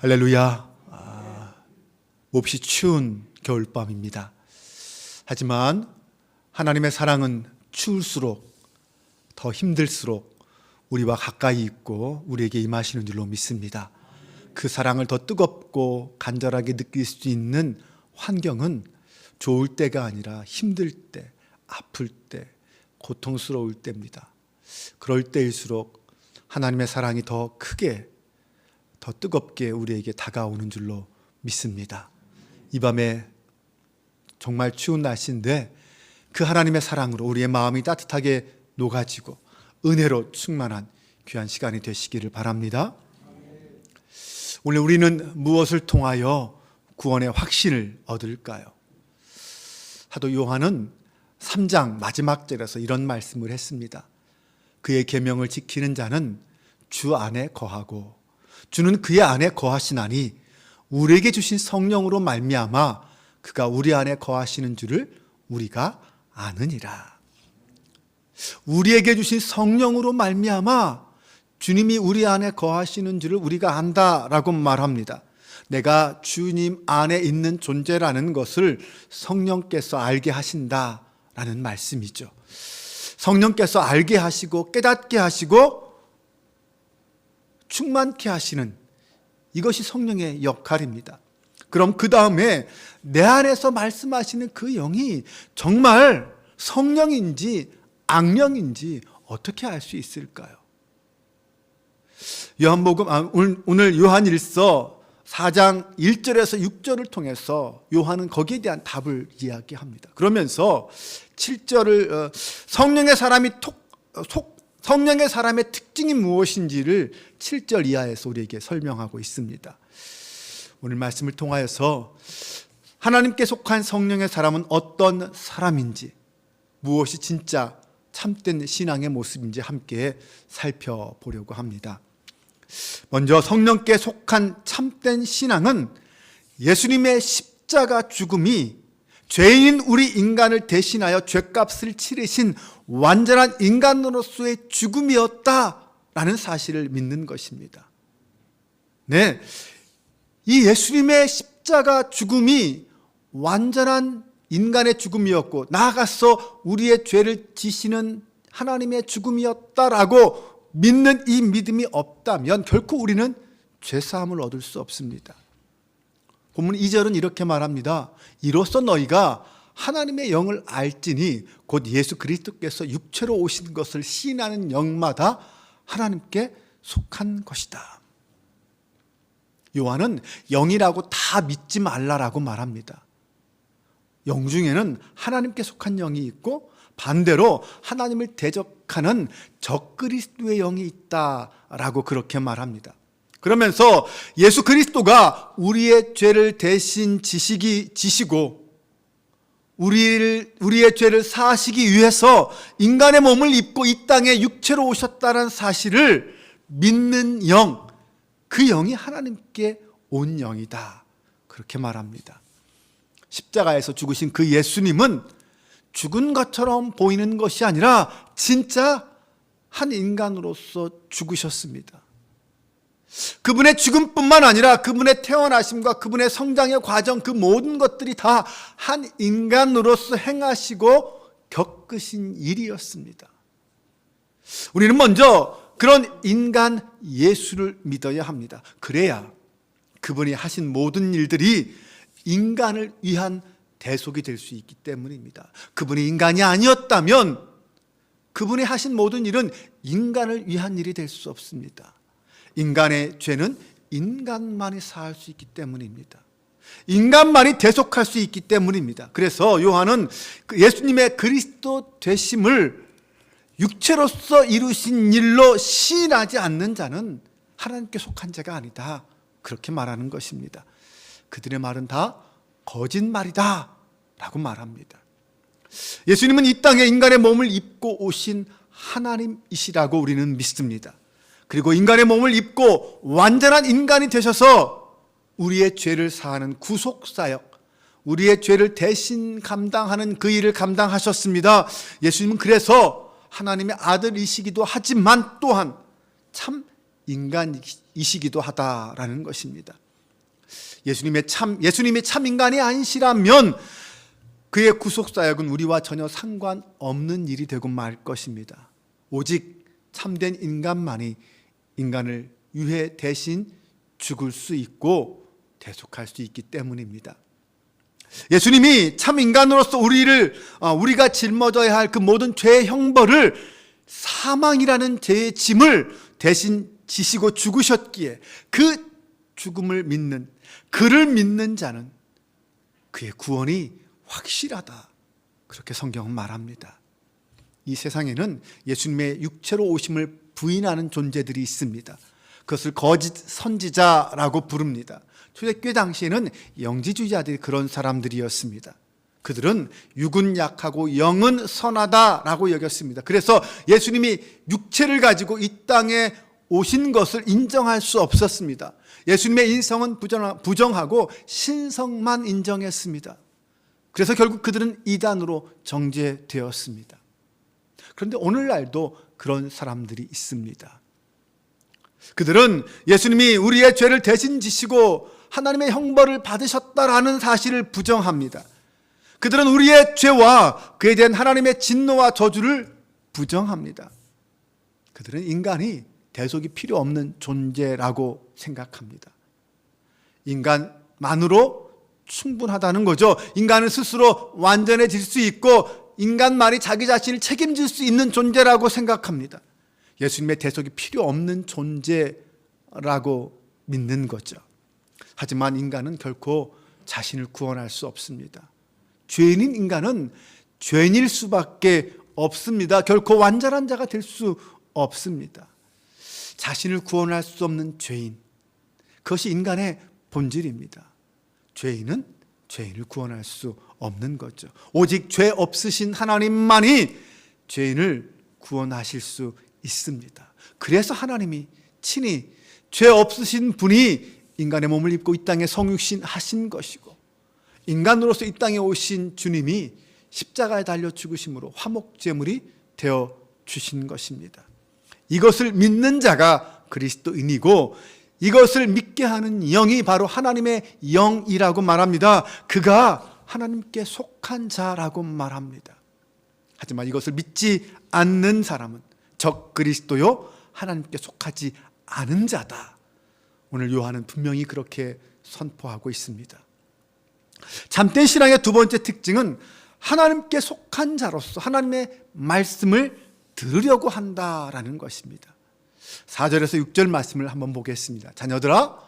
할렐루야. 아, 몹시 추운 겨울밤입니다. 하지만 하나님의 사랑은 추울수록 더 힘들수록 우리와 가까이 있고 우리에게 임하시는 줄로 믿습니다. 그 사랑을 더 뜨겁고 간절하게 느낄 수 있는 환경은 좋을 때가 아니라 힘들 때, 아플 때, 고통스러울 때입니다. 그럴 때일수록 하나님의 사랑이 더 크게 더 뜨겁게 우리에게 다가오는 줄로 믿습니다. 이 밤에 정말 추운 날씨인데 그 하나님의 사랑으로 우리의 마음이 따뜻하게 녹아지고 은혜로 충만한 귀한 시간이 되시기를 바랍니다. 오늘 우리는 무엇을 통하여 구원의 확신을 얻을까요? 사도 요한은 3장 마지막 절에서 이런 말씀을 했습니다. 그의 계명을 지키는 자는 주 안에 거하고 주는 그의 안에 거하시나니 우리에게 주신 성령으로 말미암아 그가 우리 안에 거하시는 줄을 우리가 아느니라. 우리에게 주신 성령으로 말미암아 주님이 우리 안에 거하시는 줄을 우리가 안다라고 말합니다. 내가 주님 안에 있는 존재라는 것을 성령께서 알게 하신다라는 말씀이죠. 성령께서 알게 하시고 깨닫게 하시고 충만케 하시는 이것이 성령의 역할입니다. 그럼 그 다음에 내 안에서 말씀하시는 그 영이 정말 성령인지 악령인지 어떻게 알 수 있을까요? 요한복음 아, 오늘, 요한일서 4장 1절에서 6절을 통해서 요한은 거기에 대한 답을 이야기합니다. 그러면서 7절을 어, 성령의 사람이 톡, 어, 속, 성령의 사람의 특징이 무엇인지를 7절 이하에서 우리에게 설명하고 있습니다. 오늘 말씀을 통하여서 하나님께 속한 성령의 사람은 어떤 사람인지 무엇이 진짜 참된 신앙의 모습인지 함께 살펴보려고 합니다. 먼저 성령께 속한 참된 신앙은 예수님의 십자가 죽음이 죄인 우리 인간을 대신하여 죄값을 치르신 완전한 인간으로서의 죽음이었다라는 사실을 믿는 것입니다. 네. 이 예수님의 십자가 죽음이 완전한 인간의 죽음이었고 나아가서 우리의 죄를 지시는 하나님의 죽음이었다라고 믿는 이 믿음이 없다면 결코 우리는 죄 사함을 얻을 수 없습니다. 본문 2절은 이렇게 말합니다. 이로써 너희가 하나님의 영을 알지니 곧 예수 그리스도께서 육체로 오신 것을 시인하는 영마다 하나님께 속한 것이다. 요한은 영이라고 다 믿지 말라라고 말합니다. 영 중에는 하나님께 속한 영이 있고 반대로 하나님을 대적하는 적그리스도의 영이 있다라고 그렇게 말합니다. 그러면서 예수 그리스도가 우리의 죄를 대신 지시기 지시고 우리를 우리의 죄를 사하시기 위해서 인간의 몸을 입고 이 땅에 육체로 오셨다는 사실을 믿는 영, 그 영이 하나님께 온 영이다. 그렇게 말합니다. 십자가에서 죽으신 그 예수님은 죽은 것처럼 보이는 것이 아니라 진짜 한 인간으로서 죽으셨습니다. 그분의 죽음뿐만 아니라 그분의 태어나심과 그분의 성장의 과정 그 모든 것들이 다 한 인간으로서 행하시고 겪으신 일이었습니다. 우리는 먼저 그런 인간 예수를 믿어야 합니다. 그래야 그분이 하신 모든 일들이 인간을 위한 대속이 될 수 있기 때문입니다. 그분이 인간이 아니었다면 그분이 하신 모든 일은 인간을 위한 일이 될 수 없습니다. 인간의 죄는 인간만이 사할 수 있기 때문입니다. 인간만이 대속할 수 있기 때문입니다. 그래서 요한은 그 예수님의 그리스도 되심을 육체로서 이루신 일로 시인하지 않는 자는 하나님께 속한 자가 아니다. 그렇게 말하는 것입니다. 그들의 말은 다 거짓말이다. 라고 말합니다. 예수님은 이 땅에 인간의 몸을 입고 오신 하나님이시라고 우리는 믿습니다. 그리고 인간의 몸을 입고 완전한 인간이 되셔서 우리의 죄를 사하는 구속사역, 우리의 죄를 대신 감당하는 그 일을 감당하셨습니다. 예수님은 그래서 하나님의 아들이시기도 하지만 또한 참 인간이시기도 하다라는 것입니다. 예수님의 참 예수님이 참 인간이 아니시라면 그의 구속 사역은 우리와 전혀 상관없는 일이 되고 말 것입니다. 오직 참된 인간만이 인간을 유해 대신 죽을 수 있고 대속할 수 있기 때문입니다. 예수님이 참 인간으로서 우리를 어, 우리가 짊어져야 할 그 모든 죄의 형벌을 사망이라는 죄의 짐을 대신 지시고 죽으셨기에 그 죽음을 믿는 그를 믿는 자는 그의 구원이 확실하다. 그렇게 성경은 말합니다. 이 세상에는 예수님의 육체로 오심을 부인하는 존재들이 있습니다. 그것을 거짓 선지자라고 부릅니다. 초대교회 당시에는 영지주의자들이 그런 사람들이었습니다. 그들은 육은 약하고 영은 선하다라고 여겼습니다. 그래서 예수님이 육체를 가지고 이 땅에 오신 것을 인정할 수 없었습니다. 예수님의 인성은 부정하고 신성만 인정했습니다. 그래서 결국 그들은 이단으로 정죄되었습니다. 그런데 오늘날도 그런 사람들이 있습니다. 그들은 예수님이 우리의 죄를 대신 지시고 하나님의 형벌을 받으셨다라는 사실을 부정합니다. 그들은 우리의 죄와 그에 대한 하나님의 진노와 저주를 부정합니다. 그들은 인간이 대속이 필요 없는 존재라고 생각합니다. 인간만으로 충분하다는 거죠. 인간은 스스로 완전해질 수 있고 인간만이 자기 자신을 책임질 수 있는 존재라고 생각합니다. 예수님의 대속이 필요 없는 존재라고 믿는 거죠. 하지만 인간은 결코 자신을 구원할 수 없습니다. 죄인인 인간은 죄인일 수밖에 없습니다. 결코 완전한 자가 될 수 없습니다. 자신을 구원할 수 없는 죄인. 그것이 인간의 본질입니다. 죄인은 죄인을 구원할 수 없는 거죠. 오직 죄 없으신 하나님만이 죄인을 구원하실 수 있습니다. 그래서 하나님이 친히 죄 없으신 분이 인간의 몸을 입고 이 땅에 성육신 하신 것이고 인간으로서 이 땅에 오신 주님이 십자가에 달려 죽으심으로 화목제물이 되어 주신 것입니다. 이것을 믿는 자가 그리스도인이고 이것을 믿게 하는 영이 바로 하나님의 영이라고 말합니다. 그가 하나님께 속한 자라고 말합니다. 하지만 이것을 믿지 않는 사람은 적 그리스도요 하나님께 속하지 않은 자다. 오늘 요한은 분명히 그렇게 선포하고 있습니다. 참된 신앙의 두 번째 특징은 하나님께 속한 자로서 하나님의 말씀을 들으려고 한다라는 것입니다. 4절에서 6절 말씀을 한번 보겠습니다. 자녀들아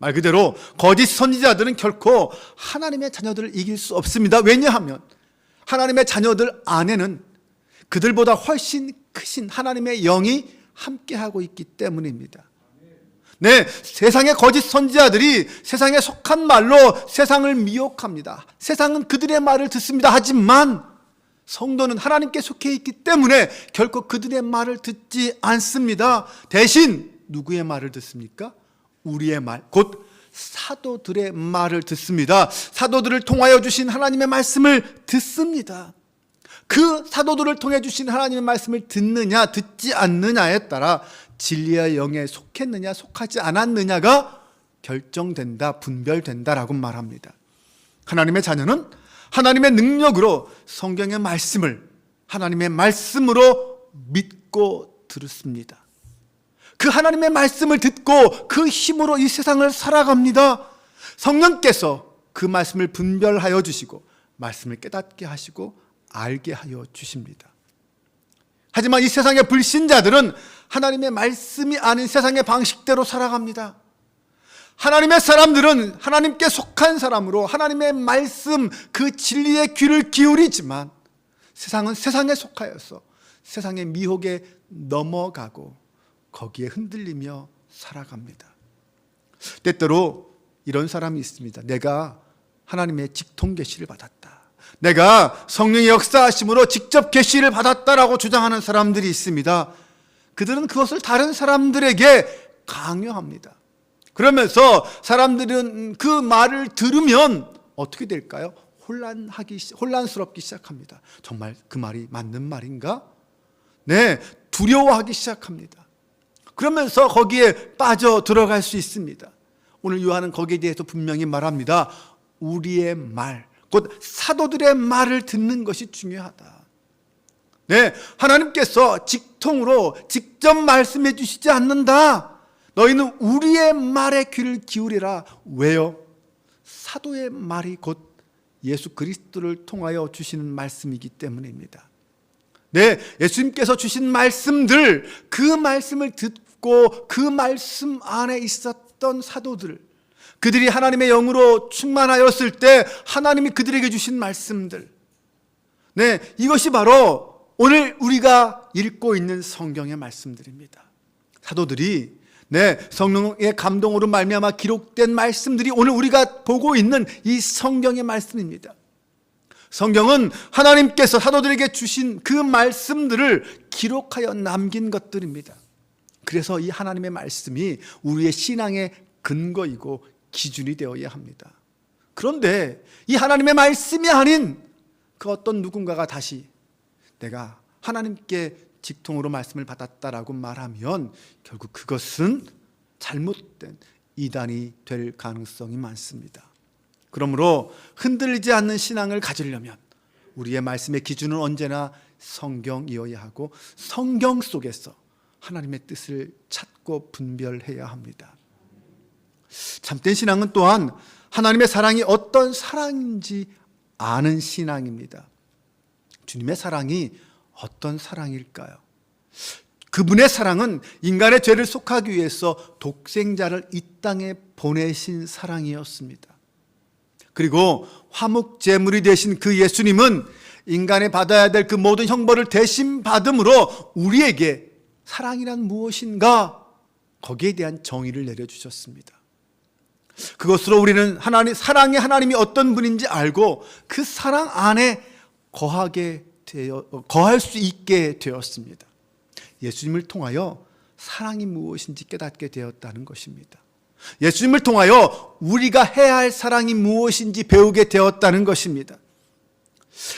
말 그대로 거짓 선지자들은 결코 하나님의 자녀들을 이길 수 없습니다. 왜냐하면 하나님의 자녀들 안에는 그들보다 훨씬 크신 하나님의 영이 함께하고 있기 때문입니다. 네, 세상의 거짓 선지자들이 세상에 속한 말로 세상을 미혹합니다. 세상은 그들의 말을 듣습니다. 하지만 성도는 하나님께 속해 있기 때문에 결코 그들의 말을 듣지 않습니다. 대신 누구의 말을 듣습니까? 우리의 말, 곧 사도들의 말을 듣습니다. 사도들을 통하여 주신 하나님의 말씀을 듣습니다. 그 사도들을 통해 주신 하나님의 말씀을 듣느냐, 듣지 않느냐에 따라 진리의 영에 속했느냐, 속하지 않았느냐가 결정된다, 분별된다라고 말합니다. 하나님의 자녀는 하나님의 능력으로 성경의 말씀을 하나님의 말씀으로 믿고 들었습니다. 그 하나님의 말씀을 듣고 그 힘으로 이 세상을 살아갑니다. 성령께서 그 말씀을 분별하여 주시고 말씀을 깨닫게 하시고 알게 하여 주십니다. 하지만 이 세상의 불신자들은 하나님의 말씀이 아닌 세상의 방식대로 살아갑니다. 하나님의 사람들은 하나님께 속한 사람으로 하나님의 말씀 그 진리의 귀를 기울이지만 세상은 세상에 속하여서 세상의 미혹에 넘어가고 거기에 흔들리며 살아갑니다. 때때로 이런 사람이 있습니다. 내가 하나님의 직통 계시를 받았다. 내가 성령의 역사하심으로 직접 계시를 받았다라고 주장하는 사람들이 있습니다. 그들은 그것을 다른 사람들에게 강요합니다. 그러면서 사람들은 그 말을 들으면 어떻게 될까요? 혼란하기 시- 혼란스럽기 시작합니다. 정말 그 말이 맞는 말인가? 네, 두려워하기 시작합니다. 그러면서 거기에 빠져 들어갈 수 있습니다. 오늘 요한은 거기에 대해서 분명히 말합니다. 우리의 말, 곧 사도들의 말을 듣는 것이 중요하다. 네, 하나님께서 직통으로 직접 말씀해 주시지 않는다. 너희는 우리의 말에 귀를 기울이라. 왜요? 사도의 말이 곧 예수 그리스도를 통하여 주시는 말씀이기 때문입니다. 네, 예수님께서 주신 말씀들, 그 말씀을 듣고 그 말씀 안에 있었던 사도들, 그들이 하나님의 영으로 충만하였을 때 하나님이 그들에게 주신 말씀들. 네, 이것이 바로 오늘 우리가 읽고 있는 성경의 말씀들입니다. 사도들이 네, 성령의 감동으로 말미암아 기록된 말씀들이 오늘 우리가 보고 있는 이 성경의 말씀입니다. 성경은 하나님께서 사도들에게 주신 그 말씀들을 기록하여 남긴 것들입니다. 그래서 이 하나님의 말씀이 우리의 신앙의 근거이고 기준이 되어야 합니다. 그런데 이 하나님의 말씀이 아닌 그 어떤 누군가가 다시 내가 하나님께 직통으로 말씀을 받았다라고 말하면 결국 그것은 잘못된 이단이 될 가능성이 많습니다. 그러므로 흔들리지 않는 신앙을 가지려면 우리의 말씀의 기준은 언제나 성경이어야 하고 성경 속에서 하나님의 뜻을 찾고 분별해야 합니다. 참된 신앙은 또한 하나님의 사랑이 어떤 사랑인지 아는 신앙입니다. 주님의 사랑이 어떤 사랑일까요? 그분의 사랑은 인간의 죄를 속하기 위해서 독생자를 이 땅에 보내신 사랑이었습니다. 그리고 화목 제물이 되신 그 예수님은 인간이 받아야 될 그 모든 형벌을 대신 받음으로 우리에게 사랑이란 무엇인가 거기에 대한 정의를 내려 주셨습니다. 그것으로 우리는 하나님 사랑의 하나님이 어떤 분인지 알고 그 사랑 안에 거하게 되어 거할 수 있게 되었습니다. 예수님을 통하여 사랑이 무엇인지 깨닫게 되었다는 것입니다. 예수님을 통하여 우리가 해야 할 사랑이 무엇인지 배우게 되었다는 것입니다.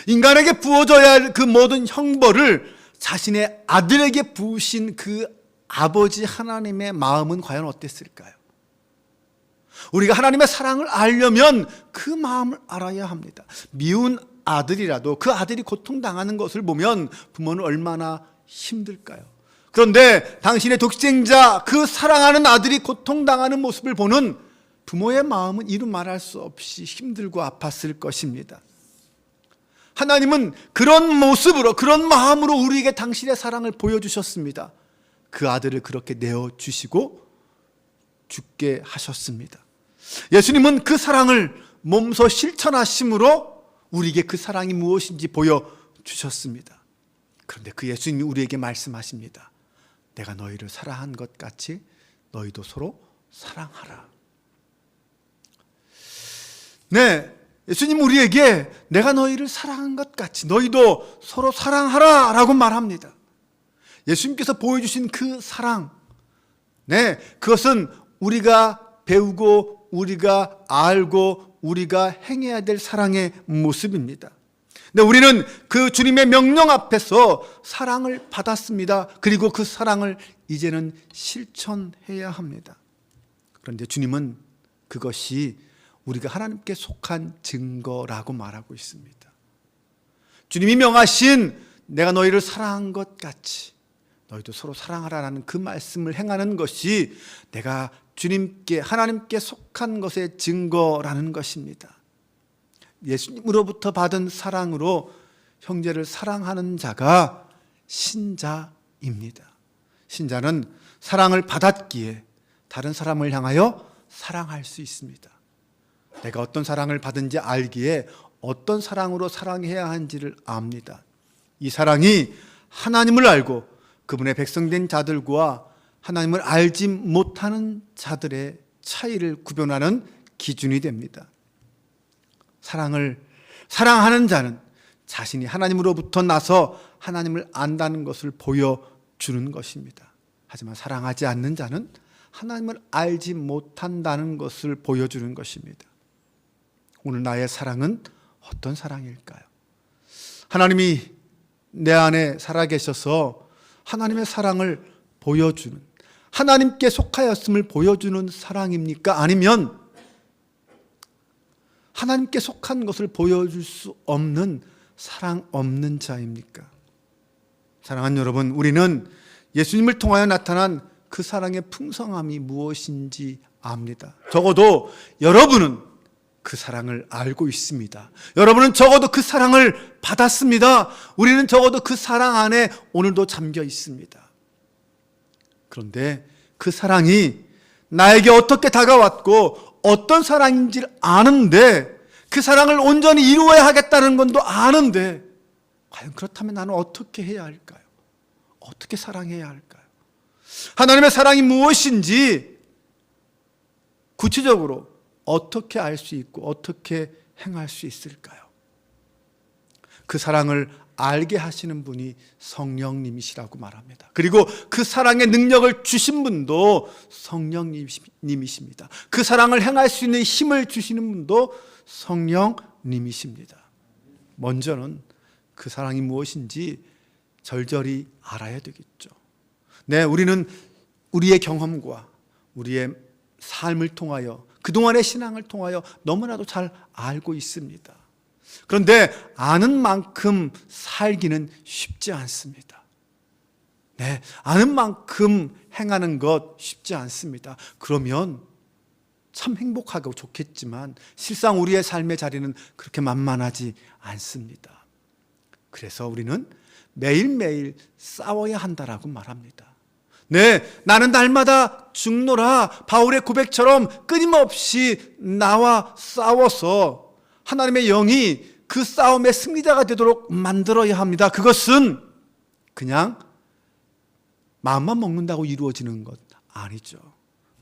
인간에게 부어져야 할 그 모든 형벌을 자신의 아들에게 부으신 그 아버지 하나님의 마음은 과연 어땠을까요? 우리가 하나님의 사랑을 알려면 그 마음을 알아야 합니다. 미운 아들이라도 그 아들이 고통당하는 것을 보면 부모는 얼마나 힘들까요? 그런데 당신의 독생자, 그 사랑하는 아들이 고통당하는 모습을 보는 부모의 마음은 이루 말할 수 없이 힘들고 아팠을 것입니다. 하나님은 그런 모습으로, 그런 마음으로 우리에게 당신의 사랑을 보여주셨습니다. 그 아들을 그렇게 내어주시고 죽게 하셨습니다. 예수님은 그 사랑을 몸소 실천하심으로 우리에게 그 사랑이 무엇인지 보여주셨습니다. 그런데 그 예수님이 우리에게 말씀하십니다. 내가 너희를 사랑한 것 같이 너희도 서로 사랑하라. 네, 예수님 우리에게 내가 너희를 사랑한 것 같이 너희도 서로 사랑하라 라고 말합니다. 예수님께서 보여주신 그 사랑, 네, 그것은 우리가 배우고 우리가 알고 우리가 행해야 될 사랑의 모습입니다. 근데 우리는 그 주님의 명령 앞에서 사랑을 받았습니다. 그리고 그 사랑을 이제는 실천해야 합니다. 그런데 주님은 그것이 우리가 하나님께 속한 증거라고 말하고 있습니다. 주님이 명하신 내가 너희를 사랑한 것 같이 너희도 서로 사랑하라라는 그 말씀을 행하는 것이 내가 주님께 하나님께 속한 것의 증거라는 것입니다. 예수님으로부터 받은 사랑으로 형제를 사랑하는 자가 신자입니다. 신자는 사랑을 받았기에 다른 사람을 향하여 사랑할 수 있습니다. 내가 어떤 사랑을 받은지 알기에 어떤 사랑으로 사랑해야 하는지를 압니다. 이 사랑이 하나님을 알고 그분의 백성된 자들과 하나님을 알지 못하는 자들의 차이를 구별하는 기준이 됩니다. 사랑을 사랑하는 자는 자신이 하나님으로부터 나서 하나님을 안다는 것을 보여주는 것입니다. 하지만 사랑하지 않는 자는 하나님을 알지 못한다는 것을 보여주는 것입니다. 오늘 나의 사랑은 어떤 사랑일까요? 하나님이 내 안에 살아계셔서 하나님의 사랑을 보여주는, 하나님께 속하였음을 보여주는 사랑입니까? 아니면 하나님께 속한 것을 보여줄 수 없는 사랑 없는 자입니까? 사랑하는 여러분, 우리는 예수님을 통하여 나타난 그 사랑의 풍성함이 무엇인지 압니다. 적어도 여러분은 그 사랑을 알고 있습니다. 여러분은 적어도 그 사랑을 받았습니다. 우리는 적어도 그 사랑 안에 오늘도 잠겨 있습니다. 그런데 그 사랑이 나에게 어떻게 다가왔고 어떤 사랑인지를 아는데 그 사랑을 온전히 이루어야 하겠다는 건도 아는데 과연 그렇다면 나는 어떻게 해야 할까요? 어떻게 사랑해야 할까요? 하나님의 사랑이 무엇인지 구체적으로 어떻게 알 수 있고 어떻게 행할 수 있을까요? 그 사랑을 알게 하시는 분이 성령님이시라고 말합니다. 그리고 그 사랑의 능력을 주신 분도 성령님이십니다. 그 사랑을 행할 수 있는 힘을 주시는 분도 성령님이십니다. 먼저는 그 사랑이 무엇인지 절절히 알아야 되겠죠. 네, 우리는 우리의 경험과 우리의 삶을 통하여 그동안의 신앙을 통하여 너무나도 잘 알고 있습니다. 그런데 아는 만큼 살기는 쉽지 않습니다. 네, 아는 만큼 행하는 것 쉽지 않습니다. 그러면 참 행복하고 좋겠지만 실상 우리의 삶의 자리는 그렇게 만만하지 않습니다. 그래서 우리는 매일매일 싸워야 한다라고 말합니다. 네, 나는 날마다 죽노라 바울의 고백처럼 끊임없이 나와 싸워서 하나님의 영이 그 싸움의 승리자가 되도록 만들어야 합니다. 그것은 그냥 마음만 먹는다고 이루어지는 것 아니죠.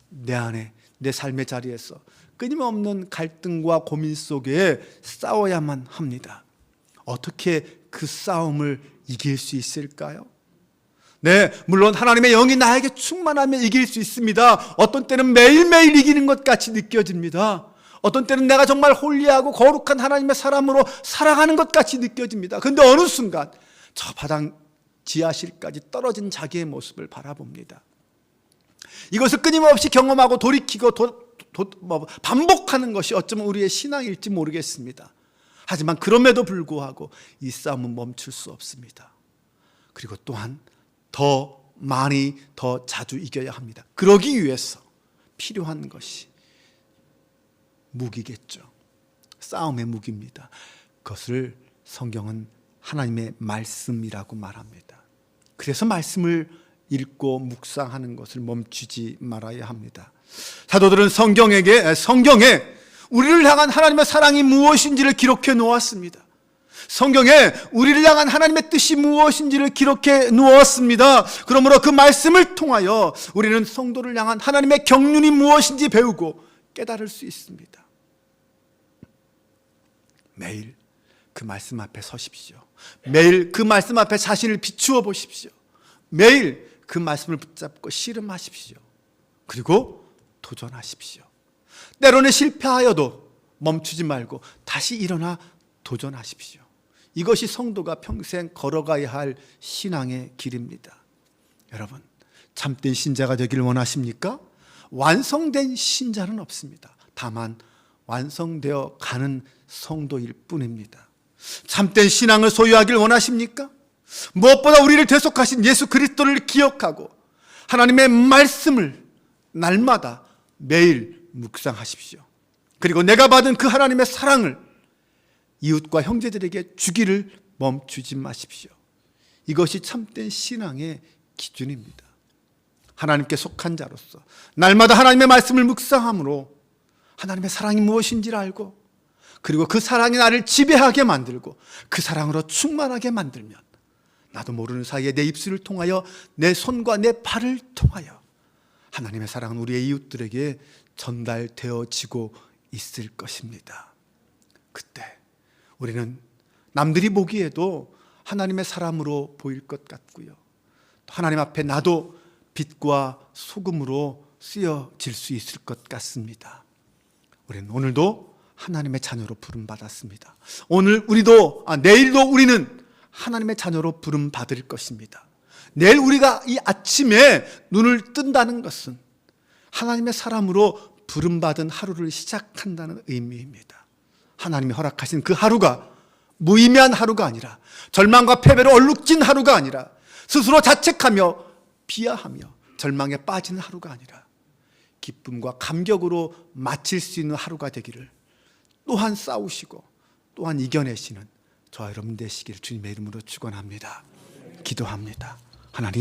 내 안에 내 삶의 자리에서 끊임없는 갈등과 고민 속에 싸워야만 합니다. 어떻게 그 싸움을 이길 수 있을까요? 네, 물론 하나님의 영이 나에게 충만하면 이길 수 있습니다. 어떤 때는 매일매일 이기는 것 같이 느껴집니다. 어떤 때는 내가 정말 홀리하고 거룩한 하나님의 사람으로 살아가는 것 같이 느껴집니다. 근데 어느 순간 저 바닥 지하실까지 떨어진 자기의 모습을 바라봅니다. 이것을 끊임없이 경험하고 돌이키고 도, 도, 뭐 반복하는 것이 어쩌면 우리의 신앙일지 모르겠습니다. 하지만 그럼에도 불구하고 이 싸움은 멈출 수 없습니다. 그리고 또한 더 많이 더 자주 이겨야 합니다. 그러기 위해서 필요한 것이 무기겠죠. 싸움의 무기입니다. 그것을 성경은 하나님의 말씀이라고 말합니다. 그래서 말씀을 읽고 묵상하는 것을 멈추지 말아야 합니다. 사도들은 성경에게 성경에 우리를 향한 하나님의 사랑이 무엇인지를 기록해 놓았습니다. 성경에 우리를 향한 하나님의 뜻이 무엇인지를 기록해 놓았습니다. 그러므로 그 말씀을 통하여 우리는 성도를 향한 하나님의 경륜이 무엇인지 배우고 깨달을 수 있습니다. 매일 그 말씀 앞에 서십시오. 매일 그 말씀 앞에 자신을 비추어 보십시오. 매일 그 말씀을 붙잡고 씨름하십시오. 그리고 도전하십시오. 때로는 실패하여도 멈추지 말고 다시 일어나 도전하십시오. 이것이 성도가 평생 걸어가야 할 신앙의 길입니다. 여러분, 참된 신자가 되기를 원하십니까? 완성된 신자는 없습니다. 다만 완성되어 가는 성도일 뿐입니다. 참된 신앙을 소유하길 원하십니까? 무엇보다 우리를 대속하신 예수 그리스도를 기억하고 하나님의 말씀을 날마다 매일 묵상하십시오. 그리고 내가 받은 그 하나님의 사랑을 이웃과 형제들에게 주기를 멈추지 마십시오. 이것이 참된 신앙의 기준입니다. 하나님께 속한 자로서 날마다 하나님의 말씀을 묵상함으로 하나님의 사랑이 무엇인지를 알고 그리고 그 사랑이 나를 지배하게 만들고 그 사랑으로 충만하게 만들면 나도 모르는 사이에 내 입술을 통하여 내 손과 내 발을 통하여 하나님의 사랑은 우리의 이웃들에게 전달되어지고 있을 것입니다. 그때 우리는 남들이 보기에도 하나님의 사람으로 보일 것 같고요. 또 하나님 앞에 나도 빛과 소금으로 쓰여질 수 있을 것 같습니다. 우리는 오늘도 하나님의 자녀로 부름 받았습니다. 오늘 우리도 아, 내일도 우리는 하나님의 자녀로 부름 받을 것입니다. 내일 우리가 이 아침에 눈을 뜬다는 것은 하나님의 사람으로 부름 받은 하루를 시작한다는 의미입니다. 하나님이 허락하신 그 하루가 무의미한 하루가 아니라 절망과 패배로 얼룩진 하루가 아니라 스스로 자책하며 비하하며 절망에 빠지는 하루가 아니라 기쁨과 감격으로 마칠 수 있는 하루가 되기를 또한 싸우시고 또한 이겨내시는 저와 여러분 되시기를 주님의 이름으로 축원합니다. 기도합니다. 하나님